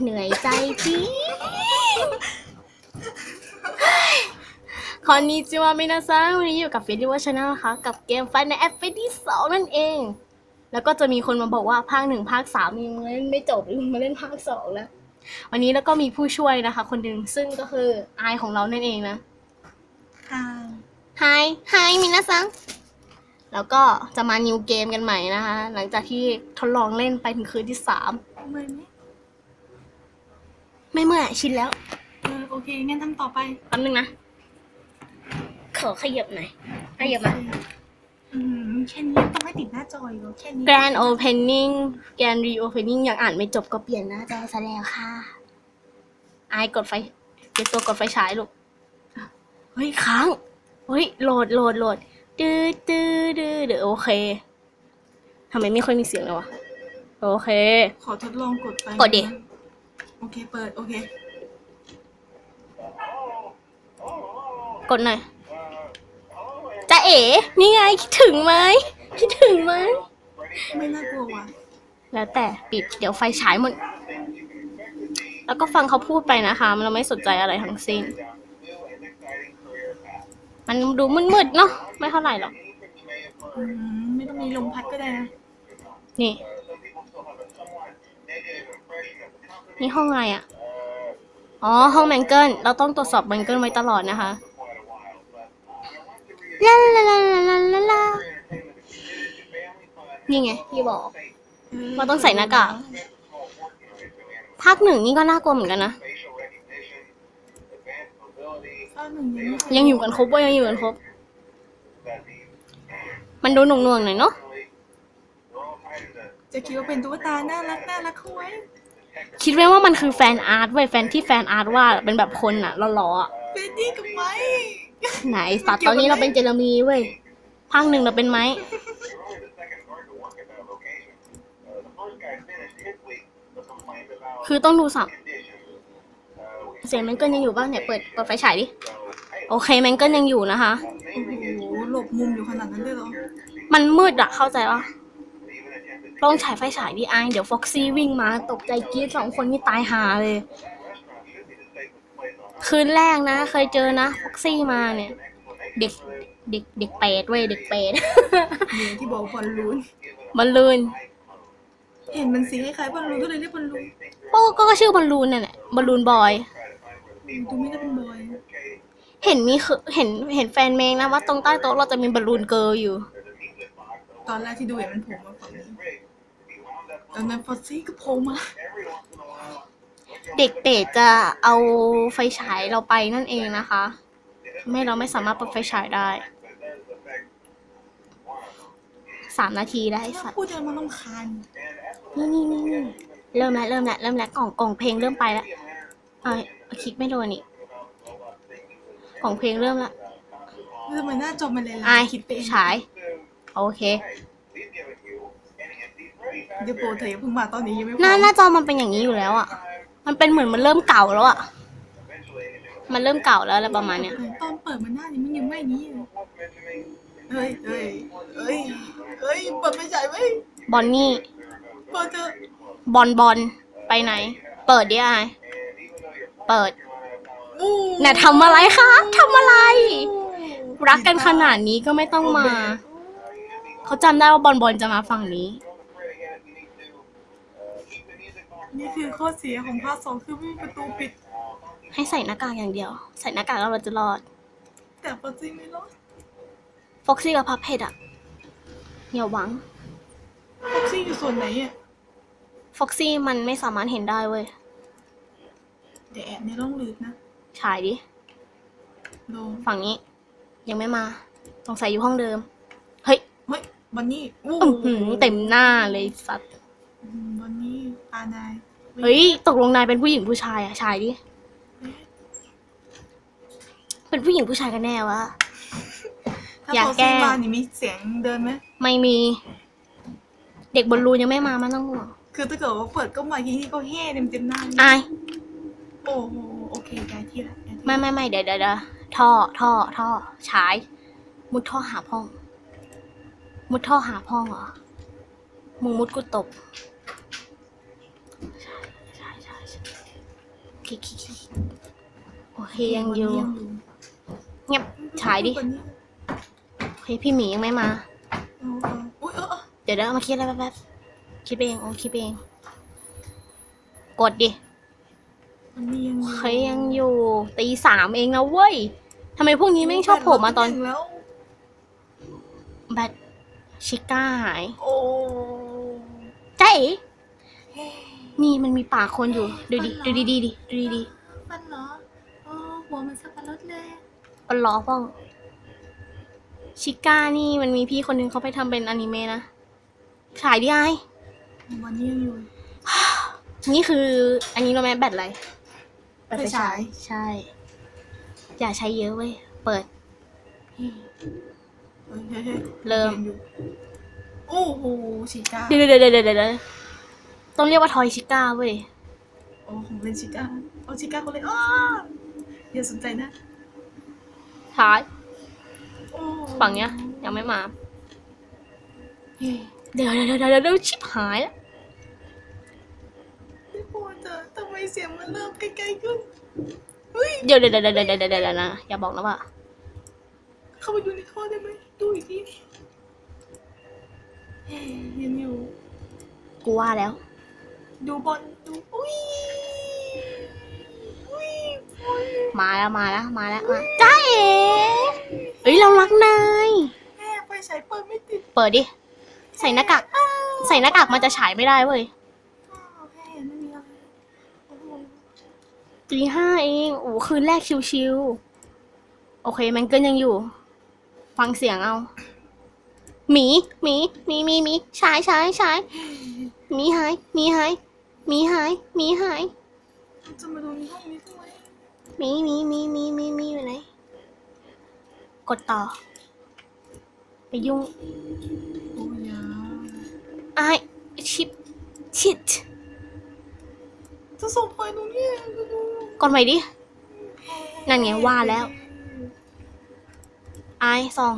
เหนื่อยใจจีคอนนิจิวามินาซังวันนี้อยู่กับฟิลิวชาแนลนะคะ กับเกมฟันในแอปเฟที่สองนั่นเอง แล้วก็จะมีคนมาบอกว่าภาคหนึ่งภาคสามยังเล่นไม่จบยังมาเล่นภาคสองแล้ว วันนี้แล้วก็มีผู้ช่วยนะคะ คนหนึ่งซึ่งก็คืออายของเรานั่นเองนะค่ะไฮไฮมินาซังแล้วก็จะมานิวเกมกันใหม่นะคะ หลังจากที่ทดลองเล่นไปถึงคืนที่สามเมื่อยไหม ไม่เมื่อยชินแล้ว เออโอเค งั้นทำต่อไปแป๊บนึงนะ ขอขยับหน่อยขยับมา อืมแค่นี้ต้องให้ติดหน้าจออยู่แค่นี้ Grand Opening Grand Reopening ยังอ่านไม่จบก็เปลี่ยนหน้าจอซะแล้วค่ะ ไอายกดไฟเดี๋ยวตัวกดไฟฉายลูก เฮ้ยค้าง เฮ้ยโหลดโหลดโหลดดื้อดื้อดื้อเดี๋ยวโอเค ทำไมไม่ค่อยมีเสียงเลยวะ โอเค ขอทดลองกดไปกดดิ โอเค เปิด โอเค กดหน่อยจะเอ๋นี่ไง คิดถึงไหมคิดถึงไหมไม่น่ากลัวว่ะ แล้วแต่ปิดเดี๋ยวไฟฉายหมด แล้วก็ฟังเขาพูดไปนะคะ มันเราไม่สนใจอะไรทั้งสิ้น มันดูมืดๆเนาะไม่เท่าไหร่หรอก อืมไม่ต้องมีลมพัดก็ได้นะ นี่ นี่ห้องอะไรอะ่ะ อ๋อ ห้องแมงเกิล เราต้องตรวจสอบแมงเกิลไว้ตลอดนะคะลาลาลาลาลาลานี่ไงพี่บอก เราต้องใส่หน้ากากภาคหนึ่งนี่ก็น่ากลัวเหมือนกันนะยังอยู่กันครบว่ายังอยู่กันครบ มันดูหน่วงๆหน่อยเนาะจะคิดว่าเป็นตุ๊กตาน่ารักน่ารักเข้าไว้ คิดไว้ว่ามันคือแฟนอาร์ตเว้ยแฟนที่แฟนอาร์ตว่าดเป็นแบบคนอะหล่อๆอะเป็นดี้กับไม้ไหนสัตว์ตอนนี้เราเป็นเจเรมีเว้ยภาคหนึ่งเราเป็นไม้คือต้องดูสับเสียงแมงเกิลยังอยู่บ้างเนี่ยเปิดเปิดไฟฉายดิโอเคแมงเกิลยังอยู่นะคะโอ้โหหลบมุมอยู่ขนาดนั้นเลยเหรอมันมืดอะเข้าใจปะ ลองฉายไฟฉายดิไอายเดี๋ยวฟ็อกซี่วิ่งมาตกใจกรีดสองคนนี่ตายหาเลย คืนแรกนะ เคยเจอนะฟ็อกซี่มาเนี่ย เด็กเด็กเด็กเป็ดเว้ยเด็กเป็ดเดี๋ยวที่บอกบอลลูนบอลลูนเห็นมันสีคล้ายๆบอลลูนก็เลยเรียกบอลลูนโอ้ก็ชื่อบอลลูนนั่นแหละบอลลูนบอยอืมดูไม่ได้เป็นบอย เห็นมีคือเห็นเห็นแฟนเมงนะว่าตรงใต้โต๊ะเราจะมีบอลลูนเกิร์ลอยู่ ตอนแรกที่ดูเห็นมันโผล่มาฝั่งนี้ ตอนนั้นฟอสซี่ก็โผล่มา เด็กเป็ดจะเอาไฟฉายเราไปนั่นเองนะคะทำให้เราไม่สามารถเปิดไฟฉายได้สามนาทีได้สัตว์พูดจนมันรำคาญนี่นี่นี่นี่เริ่มแล้วเริ่มแล้วเริ่มแล้วกล่องกล่องเพลงเริ่มไปแล้วเอ้ยคลิกไม่โดนอีกกล่องเพลงเริ่มละทำไมหน้าจอมันเลยไอลาายคิดไปเองฉาย โอเคเดี๋ ยวโปรเธออย่าเพิ่งมาตอนนี้ยังไม่พหน้าร้อมหน้าจอมันเป็นอย่างนี้อยู่แล้วอะ มันเป็นเหมือนมันเริ่มเก่าแล้วอะ มันเริ่มเก่าแล้วอะไรประมาณเนี้ย ตอนเปิดมันหน้านี้มันยังไม่นี้เลยเฮ้ยเฮ้ยเฮ้ยเฮ้ยเปิดไม่ใช่ไหมบอนนี่ เปิดเถอะบอลบอล ไปไหน เปิดดิไอายเปิด อู้น่ะทำอะไรคะทำอะไร รักกันขนาดนี้ก็ไม่ต้องมา เขาจำได้ว่าบอลบอลจะมาฝั่งนี้ นี่คือข้อเสียของภาคสองคือไม่มีประตูปิด ให้ใส่หน้ากากอย่างเดียว ใส่หน้ากากแล้วเราจะรอด แต่ฟอสซี่ไม่รอดฟ็อกซี่กับพับเพดอะอย่าหวังฟอสซี่อยู่ส่วนไหนอะฟ็อกซี่มันไม่สามารถเห็นได้เว้ยเดี๋ยวแอบในร่องลึกนะฉายดิลงฝั่งนี้ ยังไม่มาสงสัยอยู่ห้องเดิม เฮ้ย เฮ้ยบันนี่อู้อื้อหือเต็มหน้าเลยสัตว์อืมบันนี่ อานายเฮ้ยตกลงนายเป็นผู้หญิงผู้ชายอะชายดิ เป็นผู้หญิงผู้ชายกันแน่วะ ถ้าอยากฟอสแกล้ซี่งมานี่มีเสียงเดินไหม ไม่มี เด็กบอลลูนยังไม่มามันต้องห่วงคือถ้าเกิดว่าเปิดก็มาทีนี้ก็แห่เต็มเต็มๆหน้าเลยอายโอ้โหโอเคย้ายที่ละย้ายที่ไม่ไม่ไม่เดี๋ยวเดี๋ยวเดี๋ยวท่อท่อท่อฉาย มุดท่อหาพ่อง มุดท่อหาพ่องเหรอมึงมุดกูตบใช่ใช่ใช่ โอเคคคโอเคยังอยู่เงียบฉายดิกว่นี้โอเคพี่หมียังไม่มา เดี๋ยวเดี๋ยวมาคิดอะไรแป๊บๆคิดเองโอ้คิดเอง กดดิมันมียังอเคยังอยู่ตีสามเองนะเว้ยทำไมพวกนี้ไม่งชอบโผล่มาตอนแบทชิก้าหาย โอ้เจ๊ นี่มันมีปากคนอยู่ ดูดิ ดูดีดีๆดิดูดีดีฟันเหรออ๋อหัวมันสับปะรดเลยๆปันล้อป้องชิก้านี่มันมีพี่คนนึงเขาไปทำเป็นอนิเมะนะขายดิไอวันนี้ยังอยู่นี่คืออันนี้เราแม้แบตอะไรแบตไฟฉายใช่ อย่าใช้เยอะเว้ย เปิดเฮ้ยเฮ้ยเฮ้ยเริ่มรียนอยู่โอ้โหชิก้าเดี๋ยวเดี๋ยวเดี๋ยวเดี๋ยวเดี๋ยว ต้องเรียกว่าทอยชิก้าเว้ย โอ้ของเล่นชิก้าเอาชิก้าคนเลยอ้าอย่าสนใจนะท้ายโอ้ฝั่งเนี้ย ยังไม่มาเฮ้ยเดี๋ยวเดี๋ยวเดี๋ยวเดี๋ยวเดี๋ยวชิบหายแล้วไม่พอจะทำไมเสียงมันเริ่มใกล้ๆขึ้นเฮ้ยเดี๋ยวเดี๋ยวเดี๋ยวเดี๋ยวเดี๋ยวเดี๋ยวเดี๋ยวนะอย่าบอกนะว่า เข้าไปดูในท่อได้ไหมดูอีกทีเฮ้ยยังอยู่ กูว่าแล้ว ดูบอลดูอุ้ยอุ้ยอุ้ยมาแล้วมาแล้วมาแล้วมาจ้าเอ๋เอ้ยเรารักนายแม่ไฟฉายเปิดไม่ติดเปิดดิ ใส่หน้ากากใส่หน้ากากมันจะฉายไม่ได้เว้ยอ้าวแม่ไม่มีอะไรโอ้โหตีห้าเองโอ้คืนแรกชิวๆโอเคแมงเกิลยังอยู่ ฟังเสียงเอาหมีหมีหมีหมีหมีฉายฉายฉายหมีหายหมีหาย หมีหายหมีหายจะมาดูในห้องนี้ทำไมหมีหมีหมีหมีหมีหมีอยู่ไหน กดต่อ ไปยุ่งโอ้ยาไอายชิปชิดจะส่งไฟตรงนี้ดูดูก่อนใหม่ดิ นั่นไงว่าแล้วไอายสอง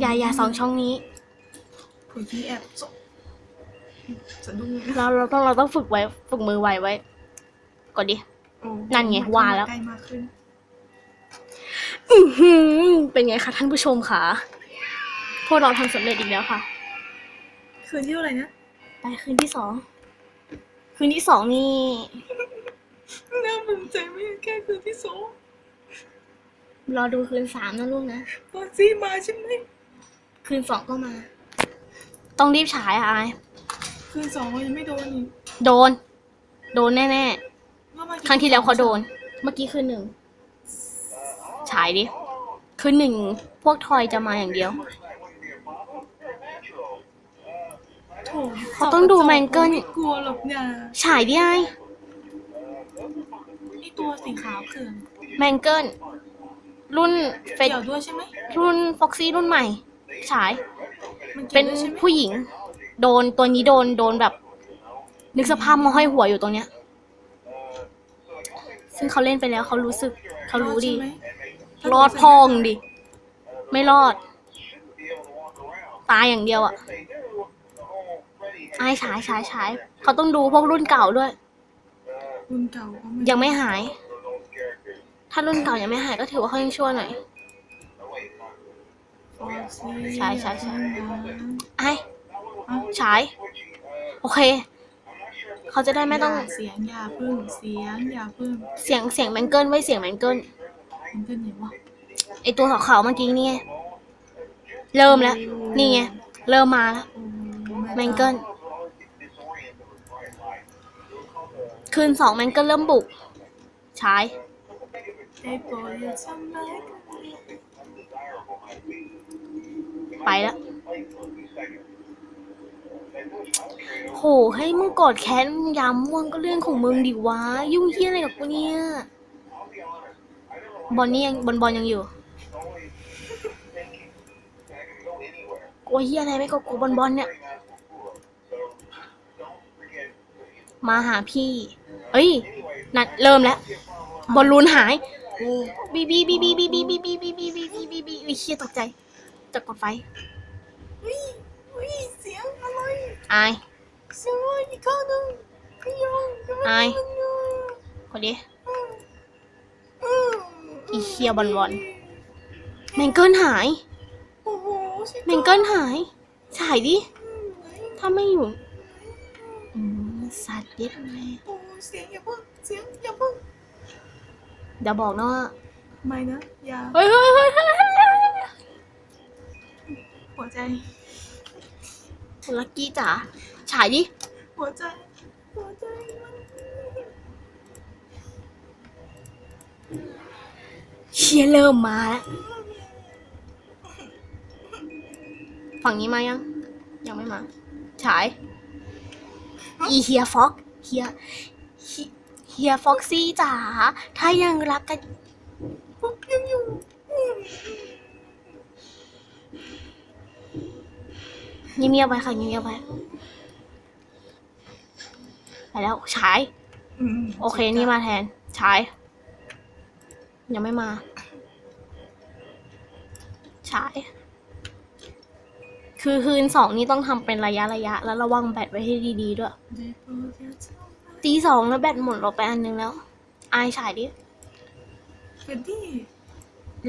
อย่าอย่าสองช่องนี้ ผู้ที่แอบส่งจะดูเราเราต้องเราต้องฝึกไว้ฝึกมือไว้ไว้กดดิ โอ้นั่นไงว่าแล้ว ใกล้มากขึ้น อื้อหือเป็นไงคะท่านผู้ชมคะพวกเราทำสำเร็จอีกแล้วค่ะ คืนที่เท่าไหร่นะไปคืนที่สอง คืนที่สองนี่ น่าภูมิใจไหมแค่คืนที่สองรอดูคืนสามนะลูกนะ ตอนซี่มาใช่ไหม คืนสองก็มา ต้องรีบฉายอะไอาย คืนสองเรายังไม่โดนนี่โดน โดนแน่ว่ามาๆครั้งที่แล้วเขาโดน เมื่อกี้คืนหนึ่ง ฉายดิ คืนหนึ่ง พวกทอยจะมาอย่างเดียว โถเขาต้องดูแมงเกิล ไม่กลัวหรอกเนี่ยฉายดิไอายไอตัวสีขาวคือแมงเกิลรุ่นเฟเกี่ยวด้วยใช่ไหมรุ่นฟ็อกซี่รุ่นใหม่ ฉายมันกี่เป็ยวนด้วยใช่ไหมผู้หญิง โดนตัวนี้โดนโดนแบบ นึกสภาพมาห้อยหัวอยู่ตรงเนี้ย ซึ่งเขาเล่นไปแล้วเขารู้สึกเขารู้ดีใช่ไหมรอดพองดิ ไม่รอด ตายอย่างเดียวอะไอ้ฉายฉายฉายเขาต้องดูพวกรุ่นเก่าด้วย รุ่นเก่าก็ไม่ยังไม่หาย ถ้ารุ่นเก่ายังไม่หายก็ถือว่าเขายังชั่วหน่อย ฟอสซี่ใช่ใช่ใช่นะไอ้ฉาย โอเค เขาจะได้ไม่ต้องย่าเสียงอย่าพึ่ง เสียงอย่าพึ่ง เสียงเสียงแมงเกิลไว้เสียงแมงเกิลมันเป็นไงวะ ไอตัวขาวๆเมื่อกี้นี่ไง เริ่มแล้ว นี่ไง เริ่มมาแล้วโอ้แมงเกิลคืนสองแมงเกิลเริ่มบุกฉายได้โปรดอย่าทำร้ายกัน ไปแล้วโห ให้มึงกอดแค้นยามม่วงก็เรื่องของมึงดิวะ ยุ่งเฮี้ยอะไรกับกูเนี่ย บอลนี่ยังบอลบอลยังอยู่กลัวเฮี้ยอะไรไม่ก็กลัวบอลบอลเนี่ย มาหาพี่ เอ้ย นัดเริ่มแล้ว บอลลูนหายบีบีบีบีบีบีบีบีบีบีบีบีบีบีบีเฮียตกใจ จะกดไฟเฮ้ยเฮ้ยเสียงอะไรอายเสียงว่าอีกข้างหนึงพี่ยองยังไม่อายมันอยู่คนดิอืมอีเคียบอลบอลแมงเกิลหายโอ้โหสิแมงเกิลหายฉายดิอืมไหนถ้าไม่อยู่อืมสัตว์เย็ดแม่โอ้เสียงอย่าเพิ่งเสียงอย่าเพิ่งเดี๋ยวบอกนะว่าไม่นะ อย่า เฮ้ยเฮ้ยเฮ้ยเฮ้ยเฮ้ย หัวใจ คุณลักกี้จ๋า ฉายดิ หัวใจ หัวใจมันเชียเริ่มมาแล้ว ฝั่งนี้มายัง ยังไม่มา ฉาย อีเฮียฟ็อกเฮียเฮียเฮียฟ็อกซี่จ๋า ถ้ายังรักกันปุ๊บยังอยู่ เงียบๆไปค่ะเงียบๆไปไปแล้วฉายอืมโอเคนี่มาแทนฉาย ยังไม่มาฉาย คือคืนสองนี่ต้องทำเป็นระยะระยะ แล้วระวังแบตไว้ให้ดีๆด้วยได้โปรดอย่าทำร้ายตีสองแล้วแบตหมดลงไปอันนึงแล้ว อายฉายดิเฟรดดี้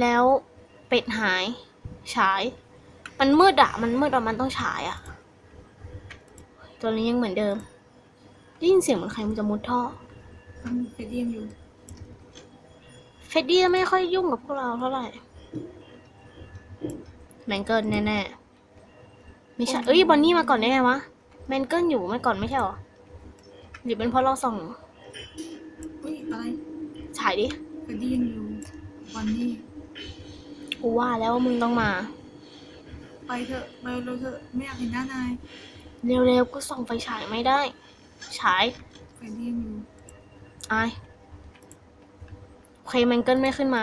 แล้วเป็ดหาย ฉาย มันมืดอะมันมืดอะมันต้องฉายอะตัวนี้ยังเหมือนเดิม ได้ยินเสียงเหมือนใครมันจะมุดท่ออืมเฟรดดี้ยังอยู่เฟดดี้ไม่ค่อยยุ่งกับพวกเราเท่าไหร่แมงเกิลแน่ๆไม่ใช่เอ้ยบอนนี่มาก่อนได้ไงวะแมงเกิลอยู่มาก่อนไม่ใช่หรอหรือเป็นเพราะเราส่องอุ้ยอะไรฉายดิเฟรดดี้ยังอยู่วันนี้กูว่าแล้วว่ามึงต้องมา ไปเถอะไปเร็วเถอะไม่อยากเห็นหน้านายเร็วๆ ก็ส่องไฟฉายไม่ได้ ฉายเฟรดดี้ยังอยู่อายโอเคแมงเกิลไม่ขึ้นมา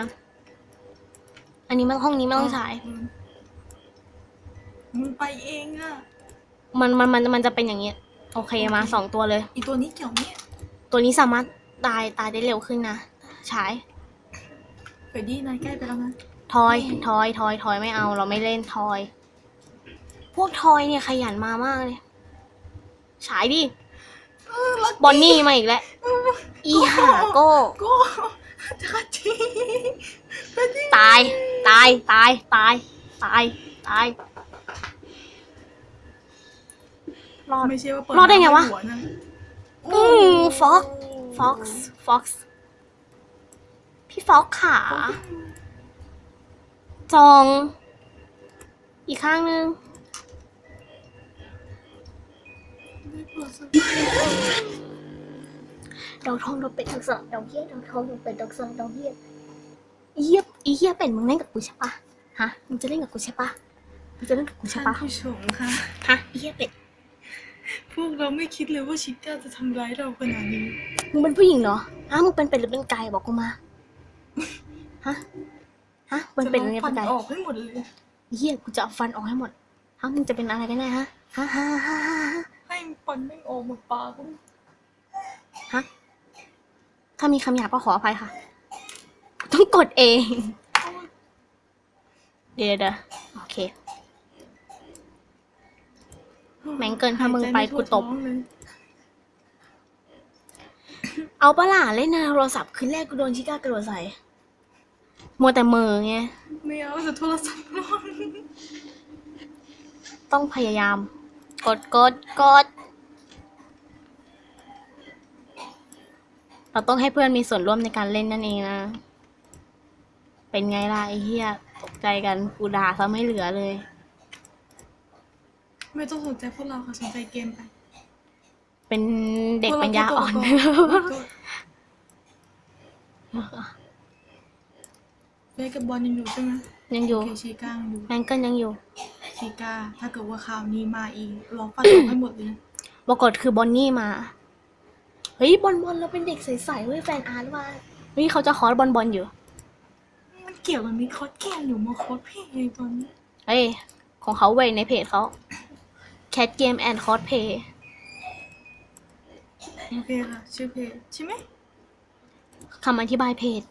อันนี้มันห้องนี้ไม่ต้องฉายอืมมึงไปเองอะมันมันมันมันจะเป็นอย่างเงี้ยโอเคมาสองตัวเลย อีตัวนี้เกี่ยวเนี่ยตัวนี้สามารถตายตายได้เร็วขึ้นนะฉายเฟรดดี้นายใกล้ไปแล้วนะ ทอย ทอย ทอย ทอยไม่เอา เราไม่เล่นทอย พวกทอยเนี่ยขยันมามากเลย ฉายดิเออลักบอนนี่มาอีกแล้ว อีหาโก้โก้จักรจีเฟรดดี้ตาย ตาย ตาย ตาย ตาย ตาย รอดไม่ใช่ว่าเปิดรอดได้ไงวะหันอืม Fox Fox Fox พี่ฟ็อกขาจอง อีกข้างนึง ด้โปรดสักดอกทองดอกเป็ดดอกสองดอกเหี้ยดอกทองดอกเป็ดดอกสองดอกเหี้ยอีเหี้ยอีเหี้ยเป็ดมึงเล่นกับกูใช่ปะฮะมึงจะเล่นกับกูใช่ปะมึงจะเล่นกับกูใช่ท่านปะผู้ชมค่ะฮะอีเหี้ยเป็ดพวกเราไม่คิดเลยว่าชิก้าจะทำร้ายเราขนาดนี้ มึงเป็นผู้หญิงเหรอฮะมึงเป็นเป็ดหรือเป็นไก่บอกกูมาฮะฮะมึงเป็นหรือจะเป็นไก่อาฟันออกให้หมดเลย อีเหี้ยกูจะเอาฟันออกให้หมดฮะมึงจะเป็นอะไรกันแน่ฮะฮะฮะฮะฮะฮะ ให้ฟันไม่ออกหมดปากก็ฮะ ถ้ามีคำหยาบก็ขออภัยค่ะ ต้องกดเอง เดี๋ยวเดี๋ยวโอเค แม่งเกินถ้ามึงไปกูตบหายใจไม่ทั่วท้องเลยเอาปะล่ะเล่นในโทรศัพท์คืนแรกกูโดนชิก้ากระโดดใส่ มัวแต่เหมือไง ไม่เอาจะโทรศัพท์ร้อนต้องพยายาม กดกดกด เราต้องให้เพื่อนมีส่วนร่วมในการเล่นนั่นเองนะ เป็นไงล่ะไอ้เหี้ยตกใจกันกูด่าซะไม่เหลือเลย ไม่ต้องสนใจพวกเราค่ะสนใจเกมไปเป็นเด็กปัญญาอ่อนพวกเราก็เล่นกับบอลยังอยู่ใช่ไหมยังอยู่โอเคชีก้ายังอยู่แมงเกิลยังอยู่ ชีก้า ถ้าเกิดว่าข่าวนี้มาอีกเราฟันออกให้หมดเลยนะปรากฏคือบอนนี่มา เฮ้ยบอลบอลเราเป็นเด็กใสๆเว้ยแฟนอาร์ตว่าเฮ้ยเขาจะคอร์สบอลบอลอยู่ มันเกี่ยวกับมีคอสเกมอยู่มาคอสเพลย์ตอนนี้เฮ้ยของเขาเว้ยในเพจเขา Cat Game and Cosplay โอเคค่ะชื่อเพจใช่ไหมคำอธิบายเพจ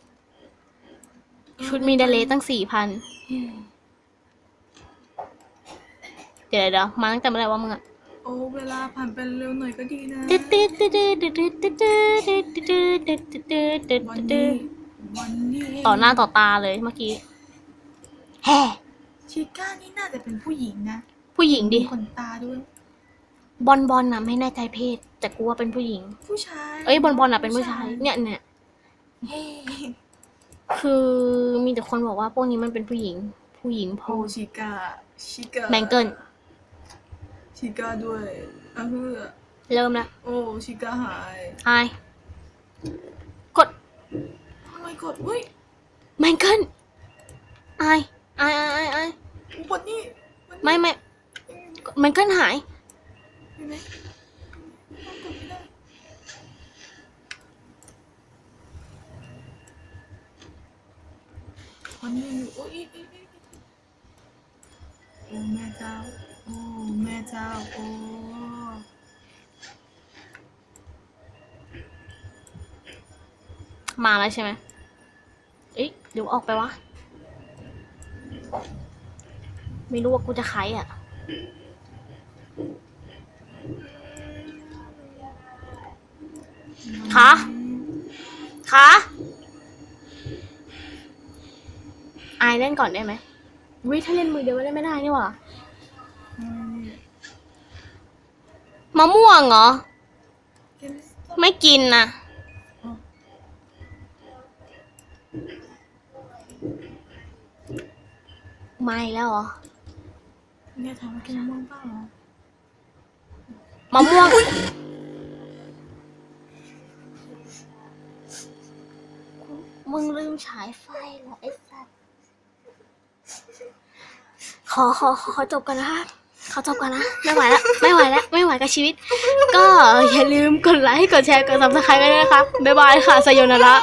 ชุดมีเดเลตั้งสี่พันเี๋ยวเดี๋ยวมาตั้งแต่เมื่อไหร่วะมึงอะโอ้เวลาผ่านไปเร็วหน่อยก็ดีนะเวันนี้วันนี้ต่อหน้าต่อตาเลยเมื่อกี้แฮ่ชิก้านี่น่าจะเป็นผู้หญิงนะผู้หญิงดิ ขนตาด้วย บอลบอลนะไม่แน่ใจเพศ แต่กูว่าเป็นผู้หญิง ผู้ชายเอ้ยบอลบอลนะเป็นผู้ชาย เนี่ยเนี่ยเฮ้คือมีแต่คนบอกว่าพวกนี้มันเป็นผู้หญิง ผู้หญิงพโออชิก้าชิก้าแบงเกิล ชิก้าด้วยอะเฮือเริ่มละโอ้ชิก้าหายไายกดทำไมกดอุ้ยแบงเกิลไอายอายอายอายอายอุบัตินี่นนี่ไม่ไม่แบงเกิลหายเห็นไหมกดไม่ได้วันนี้อยู่โอ้ยอีกอีกอีกอีกโอ้แม่เจ้า โอ้แม่เจ้าโอ้มาแล้วใช่ไหมเอ๊ะเดี๋ยวออกไปวะ ไม่รู้ว่ากูจะใครอะคะคะอายเล่นก่อนได้ไหมวิถ้าเล่นมือเดียวเล่นไม่ได้นี่หว่า มะม่วงเหรอ ไม่กินนะไม่แล้วเหรอเนี่ยถามว่ากินมะม่วงเปล่าเหรอมะม่วง มึงลืมฉายไฟเหรอไอ้สัสขอขอขอขอจบกันนะค เขาจบกันนะ ไม่ไหวแล้ว ไม่ไหวแล้ว ไม่ไหวกับชีวิต ก็อย่าลืมกดไลค์ กดแชร์ กดซับสไครต์กันด้วยนะคะ บ๊ายบายค่ะสยนาระ